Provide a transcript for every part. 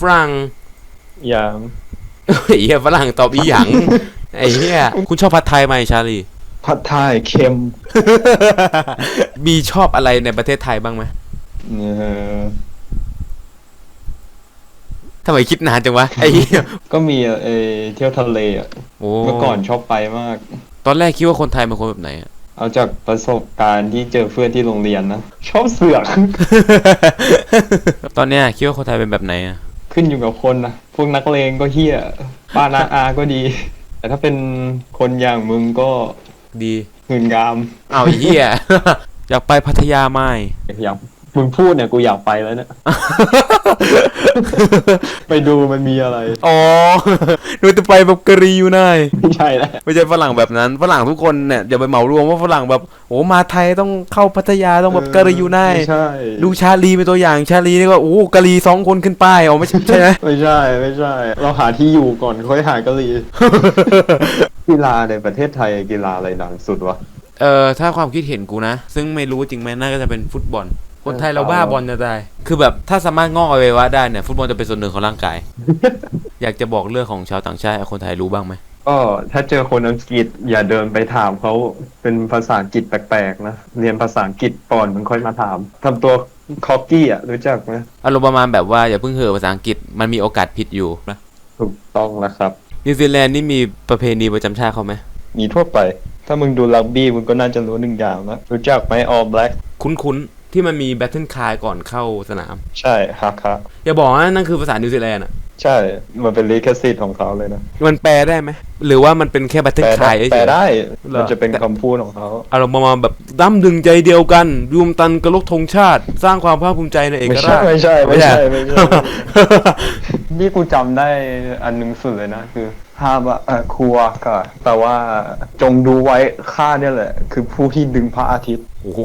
ฝรั่งอย่างเฮ้ยเหี้ยฝรั่งตอบอีหยัง ไอ้เหี้ยคุณชอบผัดไทยไหมชาลี ผัดไทยเค็ม มีชอบอะไรในประเทศไทยบ้างไหมเออทำไมคิดนานจังวะไอ้เหี้ยก็มีเออเที่ยวทะเลอะโอ้เมื่อก่อนชอบไปมาก ตอนแรกคิดว่าคนไทยเป็นคนแบบไหนอะเอาจากประสบการณ์ที่เจอเพื่อนที่โรงเรียนนะ ชอบเสือก ตอนเนี้ยคิดว่าคนไทยเป็นแบบไหนอะ ขึ้นอยู่กับคนนะพวกนักเลงก็เฮี้ยป้านาอาก็ดี แต่ถ้าเป็นคนอย่างมึงก็ดีหื่นงามอ้าวไอ้เหี้ย อยากไปพัทยาไหมอยากมึงพูดเนี่ยกูอยากไปแล้วเนี่ย ไปดูมันมีอะไร อ๋อดูจะไปแบบกะหรีอยู่นายไม่ใช่แล้วไม่ใช่ฝรั่งแบบนั้น ฝรั่งทุกคนเนี่ยอย่าไปเหมารวมว่าฝรั่งแบบโอ้มาไทยต้องเข้าพัทยาต้องแบบกะหรีอยู่นายไม่ใช่ ดูชาลีเป็นตัวอย่างชาลีนี่ก็โอ้กะหรีสองคนขึ้นป้ายอ๋อไม่ใช่ใช่ไหมไม่ใช่ไม่ใช่ เราหาที่อยู่ก่อนค่อยหากะหรี่กีฬาในประเทศไทยกีฬาอะไรดังสุดวะเออถ้าความคิดเห็นกูนะ ซึ่งไม่รู้จริงไหมน่าจะเป็นฟุตบอล คนไทยเราบ้าบอลจะได้คือแบบถ้าสามารถงอกอวัยวะได้เนี่ยฟุตบอลจะเป็นส่วนหนึ่งของร่างกาย อยากจะบอกเรื่องของชาวต่างชาติให้คนไทยรู้บ้างไหมก็ถ้าเจอคนอังกฤษอย่าเดินไปถามเขาเป็นภาษาอังกฤษแปลกๆนะเรียนภาษาอังกฤษก่อนมันค่อยมาถามทำตัวคอกกี้อะรู้จักไหมอารมณ์ประมาณแบบว่าอย่าเพิ่งเห่อะภาษาอังกฤษมันมีโอกาสผิดอยู่นะถูกต้องแล้วครับนิวซีแลนด์นี่มีประเพณีประจำชาติเขาไหมมีทั่วไป ถ้ามึงดูรักบี้มึงก็น่าจะรู้หนึ่งอย่างนะรู้จักไหม All Black คุ้นๆ ที่มันมีแบทเทิลคายก่อนเข้าสนาม ใช่ฮักคะอย่าบอกว่านั่นคือภาษานิวซีแลนด์อะ ใช่ มันเป็นลิขสิทธิ์ของเขาเลยนะ มันแปลได้ไหม หรือว่ามันเป็นแค่แบทเทิลแปลคาได้ยเฉยๆแปลได้เหรอมันจะเป็นคำพูดของเขา อารมณ์ประมาณแบบดั้มดึงใจเดียวกันรวมตันกระลกธงชาติ สร้างความภาคภูมิใจในเอกไม่ราใช่ชไม่ใช่ไม่ใช่ไม่ไม่ใช่ใช่ นี่กูจำได้อันหนึ่งสุดเลยนะคือห้ามว่าเออครัวก็แปลว่าจงดูไว้ข้าเนี่ยแหละ คือผู้ที่ดึงพระอาทิตย์โอ้โห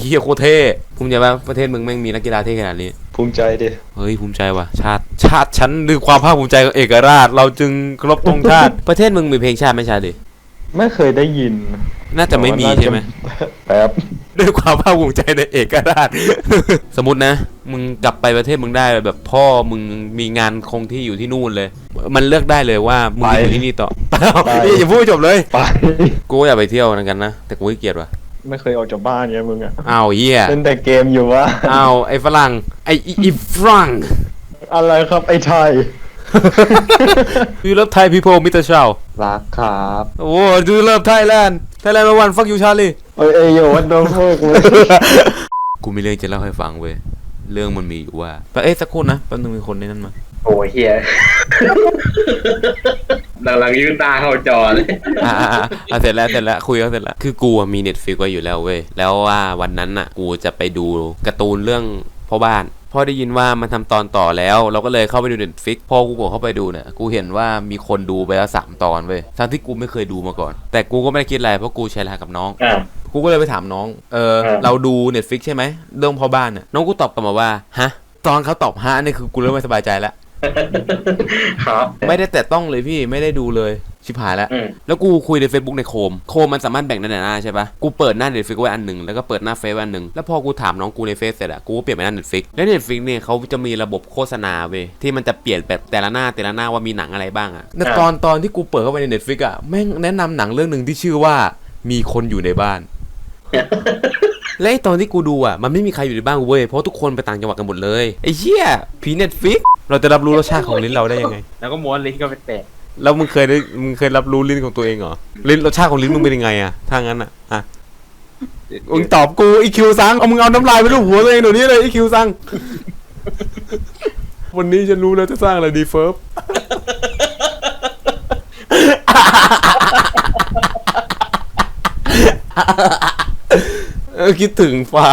เฮียโคตรเท่ภูมิใจว่าประเทศมึงแม่งมีนักกีฬาเท่ขนาดนี้ ภูมิใจดิเฮ้ยภูมิใจว่ะชาติ ชาติฉันคือความภาคภูมิใจของเอกราช เราจึงเคารพธงชาติ ประเทศมึงมีเพลงชาติไหม่ชาดิไม่เคยได้ยิน น่าจะไม่มีใช่ไหมแป๊บด้วยความภาคภูมิใจในเอกราช สมมตินะ มึงกลับไปประเทศมึงได้แบบพ่อมึงมีงานคงที่อยู่ที่นู่นเลย มันเลือกได้เลยว่ามึงจะอยู่ที่นี่ต่อไปอย่าพูดให้จบเลยไปกูก็อยากไปเที่ยวเหมือนกันนะแต่กูขี้เกียจว่ะ ไม่เคยออกจากบ้านไงมึงอะอ้าวเฮียเล่นแต่เกมอยู่วะอ้าวไอ้ฝรั่งไอ้อีอีฝรั่ง อะไรครับไอ้ไทย Do you love Thai people Mr. Chow รักครับโอ้ Do you love Thailand Thailand มาวัน fuck you Charlie เอ้ยเอ้ยโยวันโดนพวกเลยกูมีเรื่องจะเล่าให้ฟังเว้ย เรื่องมันมีอยู่ว่าเอ้ยสักครู่นะแป๊บนึงมีคนในนั้นมา โอ้ยเฮียหลังๆยืนตาเข้าจอเลยอ่าอ่าอ่าอะเสร็จแล้วเสร็จแล้วคุยกันเสร็จแล้วคือกูอะมีเน็ตฟิกไว้อยู่แล้วเว้ยแล้วว่าวันนั้นน่ะ กูจะไปดูการ์ตูนเรื่องพ่อบ้านพอได้ยินว่ามันทำตอนต่อแล้ว เราก็เลยเข้าไปดูเน็ตฟิกพอกูกดเข้าไปดูเนี่ยกูเห็นว่ามีคนดูไปแล้วสามตอนเว้ยทั้งที่กูไม่เคยดูมาก่อน แต่กูก็ไม่ได้คิดอะไรเพราะกูแชร์ไลน์กับน้องอ่ากูก็เลยไปถามน้องเอออ่าเราดูเน็ตฟิกใช่ไหมเรื่องพ่อบ้านน่ะน้องกูตอบกลับมาว่าฮะตอนเขาตอบฮะนี่คือกูเริ่มไม่สบายใจแล้ว ครับไม่ได้แต่ต้องเลยพี่ไม่ได้ดูเลยชิบหายแล้ว อืมแล้วกูคุยใน Facebook ในโคม โคมมันสามารถแบ่งได้หน้าใช่ปะกูเปิดหน้า Netflix ไว้อันหนึ่งแล้วก็เปิดหน้าเฟซไว้อันหนึ่งแล้วพอกูถามน้องกูในเฟซเสร็จอะกูก็เปลี่ยนไปหน้า Netflix แล้ว Netflix เนี่ยเขาจะมีระบบโฆษณาเว้ยที่มันจะเปลี่ยนแบบแต่ละหน้าแต่ละหน้าว่ามีหนังอะไรบ้างอะแต่ตอนตอนที่กูเปิดเข้าไปใน Netflix อะแม่งแนะนำหนังเรื่องหนึ่งที่ชื่อว่ามีคนอยู่ในบ้าน และไอ้ตอนที่กูดูอะมันไม่มีใครอยู่ในบ้านกูเว้ยเพราะทุกคนไปต่างจังหวัดกันหมดเลยไอ้เหี้ยผีเน็ตฟิก เราจะรับรู้รสชาติของลิ้นเราได้ยังไง แล้วก็ม้วนลิ้นก็ไปแตะแล้วมึงเคยได้มึงเคยรับรู้ลิ้นของตัวเองเหรอลิ้นรสชาติของลิ้นมึงเป็นยังไงอะถ้างั้นอะอะมึงตอบกูอีคิวซังเอามึงเอาน้ำลายไปลูบหัวตัวเองเดี๋ยวนี้เลยอีคิวซังวันนี้ฉันรู้แล้วจะสร้างอะไรดีเฟิร์ฟเออคิดถึงฟ้า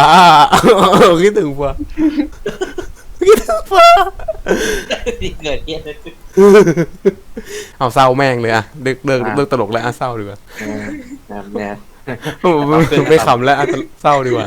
คิดถึงฟ้า คิดถึงฟ้าเกิดเฮียเอาเศร้าแม่งเลยอะเลิกเลิกเลิกตลกแล้วอะเศร้าดีกว่านะนะ ไม่ขำแล้วอะเศร้าดีกว่า